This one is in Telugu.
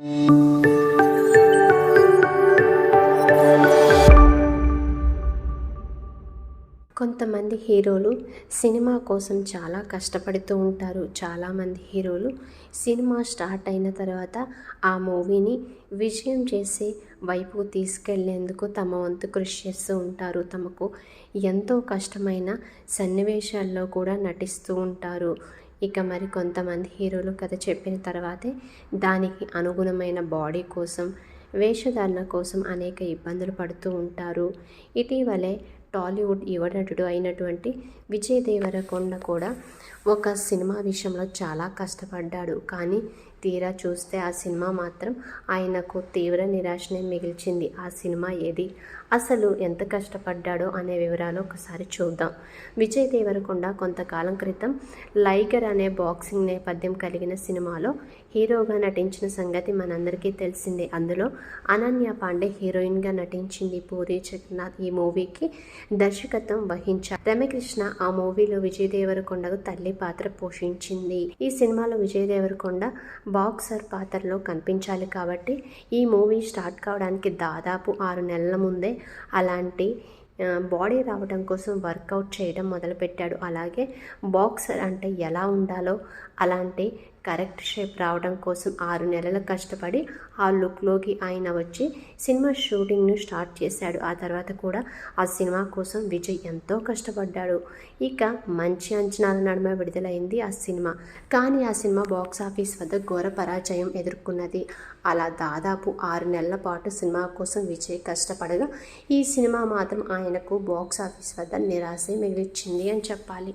కొంతమంది హీరోలు సినిమా కోసం చాలా కష్టపడుతూ ఉంటారు. చాలామంది హీరోలు సినిమా స్టార్ట్ అయిన తర్వాత ఆ మూవీని విజయం చేసే వైపు తీసుకెళ్ళేందుకు తమ వంతు కృషి చేస్తూ ఉంటారు. తమకు ఎంతో కష్టమైన సన్నివేశాల్లో కూడా నటిస్తూ ఉంటారు. ఇక మరి కొంతమంది హీరోలు కథ చెప్పిన తర్వాతే దానికి అనుగుణమైన బాడీ కోసం వేషధారణ కోసం అనేక ఇబ్బందులు పడుతూ ఉంటారు. ఇటీవలే టాలీవుడ్ యువ నటుడు అయినటువంటి విజయ్ దేవరకొండ కూడా ఒక సినిమా విషయంలో చాలా కష్టపడ్డాడు. కానీ తీరా చూస్తే ఆ సినిమా మాత్రం ఆయనకు తీవ్ర నిరాశనే మిగిల్చింది. ఆ సినిమా ఏది? అసలు ఎంత కష్టపడ్డాడో అనే వివరాలు ఒకసారి చూద్దాం. విజయ్ దేవరకొండ కొంతకాలం క్రితం లైగర్ అనే బాక్సింగ్ నేపథ్యం కలిగిన సినిమాలో హీరోగా నటించిన సంగతి మనందరికీ తెలిసిందే. అందులో అనన్య పాండే హీరోయిన్గా నటించింది పూరి జగన్నాథ్ ఈ మూవీకి దర్శకత్వం వహించారు. రమ్యకృష్ణ ఆ మూవీలో విజయ్ దేవరకొండకు తల్లి పాత్ర పోషించింది. ఈ సినిమాలో విజయ్ దేవరకొండ బాక్సర్ పాత్రలో కనిపించాలి కాబట్టి ఈ మూవీ స్టార్ట్ కావడానికి దాదాపు ఆరు నెలల ముందే అలాంటి బాడీ రావడం కోసం వర్కౌట్ చేయడం మొదలుపెట్టాడు. అలాగే బాక్సర్ అంటే ఎలా ఉండాలో అలాంటి కరెక్ట్ షేప్ రావడం కోసం ఆరు నెలలు కష్టపడి ఆ లుక్లోకి ఆయన వచ్చి సినిమా షూటింగ్ను స్టార్ట్ చేశాడు. ఆ తర్వాత కూడా ఆ సినిమా కోసం విజయ్ ఎంతో కష్టపడ్డాడు. ఇక మంచి అంచనాల నడుమ విడుదలైంది ఆ సినిమా. కానీ ఆ సినిమా బాక్స్ ఆఫీస్ వద్ద ఘోర పరాజయం ఎదుర్కొన్నది. అలా దాదాపు ఆరు నెలల పాటు సినిమా కోసం విజయ్ కష్టపడగా ఈ సినిమా మాత్రం ఆయనకు బాక్స్ ఆఫీస్ వద్ద నిరాశ మిగిలిచ్చింది అని చెప్పాలి.